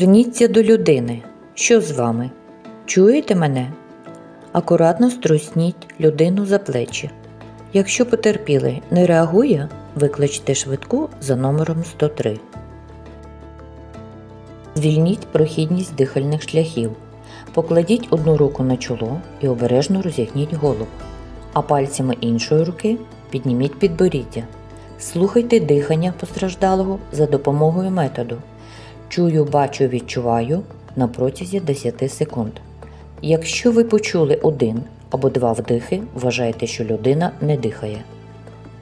Зверніться до людини. Що з вами? Чуєте мене? Акуратно струсніть людину за плечі. Якщо потерпілий не реагує, викличте швидку за номером 103. Звільніть прохідність дихальних шляхів. Покладіть одну руку на чоло і обережно розігніть голову, а пальцями іншої руки підніміть підборіддя. Слухайте дихання постраждалого за допомогою методу. Чую, бачу, відчуваю на протязі 10 секунд. Якщо ви почули один або два вдихи, вважайте, що людина не дихає.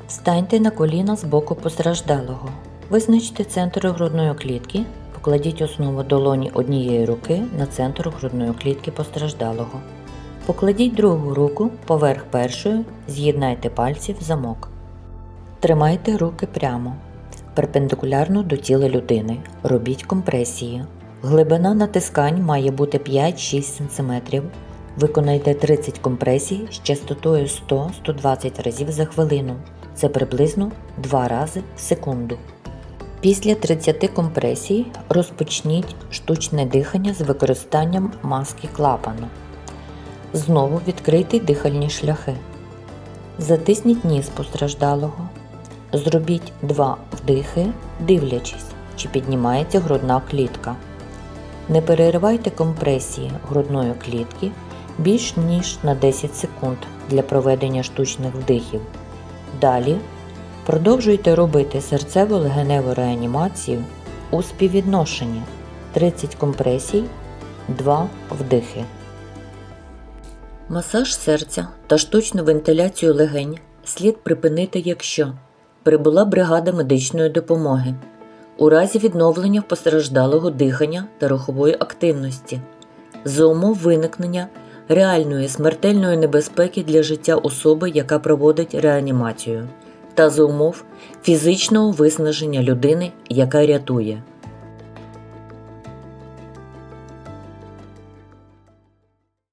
Станьте на коліна з боку постраждалого. Визначте центр грудної клітки, покладіть основу долоні однієї руки на центр грудної клітки постраждалого. Покладіть другу руку поверх першої, з'єднайте пальці в замок. Тримайте руки прямо, перпендикулярно до тіла людини. Робіть компресії. Глибина натискань має бути 5-6 см. Виконайте 30 компресій з частотою 100-120 разів за хвилину. Це приблизно 2 рази в секунду. Після 30 компресій розпочніть штучне дихання з використанням маски клапану. Знову відкрийте дихальні шляхи. Затисніть ніс постраждалого. Зробіть два вдихи, дивлячись, чи піднімається грудна клітка. Не переривайте компресії грудної клітки більш ніж на 10 секунд для проведення штучних вдихів. Далі продовжуйте робити серцево-легеневу реанімацію у співвідношенні 30 компресій, 2 вдихи. Масаж серця та штучну вентиляцію легень слід припинити, якщо прибула бригада медичної допомоги. У разі відновлення постраждалого дихання та рухової активності, за умов виникнення реальної смертельної небезпеки для життя особи, яка проводить реанімацію, та за умов фізичного виснаження людини, яка рятує.